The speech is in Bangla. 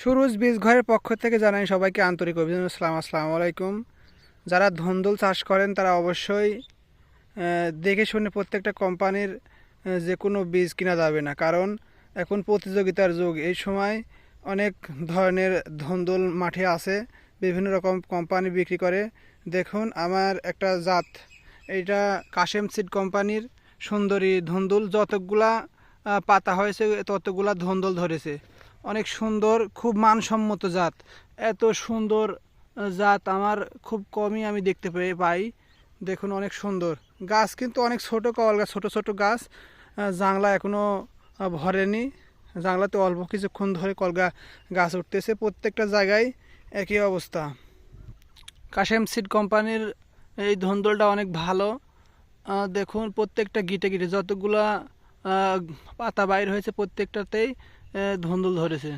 সুরুজ বীজ ঘরের পক্ষ থেকে জানাই সবাইকে আন্তরিক অভিনন্দন। সালাম আসসালামু আলাইকুম। যারা ধন্দুল চাষ করেন, তারা অবশ্যই দেখে শুনে প্রত্যেকটা কোম্পানির যে কোনো বীজ কিনা যাবে না। কারণ এখন প্রতিযোগিতার যুগ। এই সময় অনেক ধরনের ধন্দুল মাঠে আছে, বিভিন্ন রকম কোম্পানি বিক্রি করে। দেখুন, আমার একটা জাত এটা কাশেম সিড কোম্পানির সুন্দরী ধন্দুল। যতগুলা পাতা হয়েছে, ততগুলা ধন্দুল ধরেছে। অনেক সুন্দর, খুব মানসম্মত জাত। এত সুন্দর জাত আমার খুব কমই আমি দেখতে পেয়ে পাই। দেখুন, অনেক সুন্দর। গাছ কিন্তু অনেক ছোট কল গাছ, ছোটো ছোটো গাছ। জাংলা এখনও ভরেনি। জাংলাতে অল্প কিছুক্ষণ ধরে কলগা গাছ উঠতেছে। প্রত্যেকটা জায়গায় একই অবস্থা। কাশেম সিড কোম্পানির এই ধন্দলটা অনেক ভালো। দেখুন, প্রত্যেকটা গিটে গিটে যতগুলা পাতা বাইর হয়েছে প্রত্যেকটাতেই ধন্দুল ধরেছে।